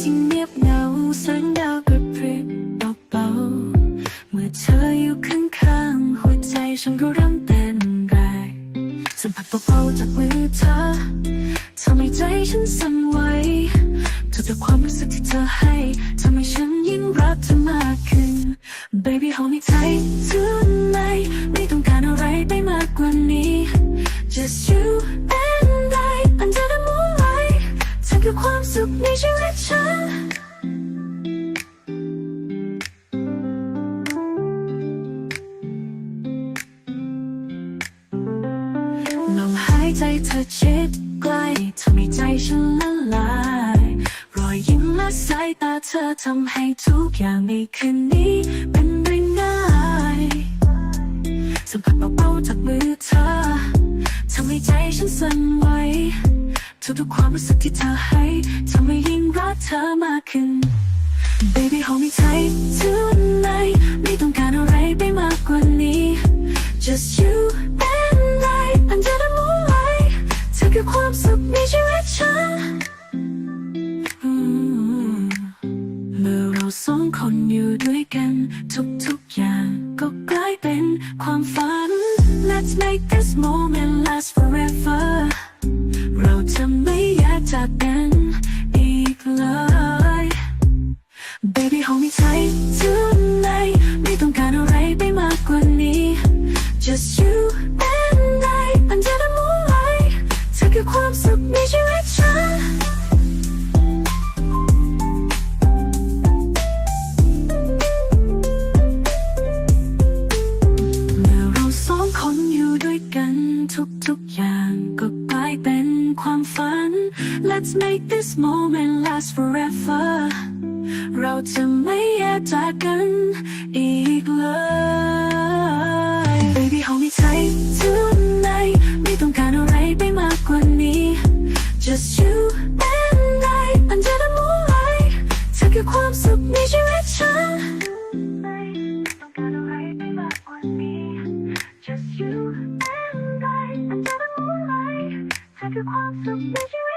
ที่เงียบเหงาแสงดาวกระพริบเบาๆเมื่อเธออยู่ข้างๆหัวใจฉันก็เริ่มเต้นแรงสัมผัสเบาๆจากมือเธอทำให้ใจฉันสั่นไหวทุกๆความรู้สึกที่เธอให้ทำให้ฉันยิ่งรักเธอมากขึ้น Baby hold me tight tonight ไม่ต้องการอะไรไปมากกว่านี้ ฉัน ลมหายใจเธอเชิดใกล้ทำให้ใจฉันละลาย รอยยิ้มและสายตาเธอทำให้ทุกอย่างในคืนนี้เป็นไปง่ายสัมผัสเบาๆจากมือเธอทำให้ใจฉันสั่นไหว ทุกๆความรู้สึกที่เธอให้ทำให้ยิ่งรักเธอมากขึ้น Baby hold me tight tonight ไม่ต้องการอะไรไปมากกว่านี้ Just you and I under the moonlight เธอคือความสุขในชีวิตฉันเมื่อเราสองคนอยู่ด้วยกัน ทุกๆอย่างก็กลายเป็นความฝัน Let's make this moment last ายเป็นความฝัน Let's make this moment last forever เราจะไม่แยกจากกันอีกเลย Baby hold me tight tonight ไม่ต้องการอะไรไปมากกว่านี้ Just you and I under the moonlight เธอคือความ I could cross the river.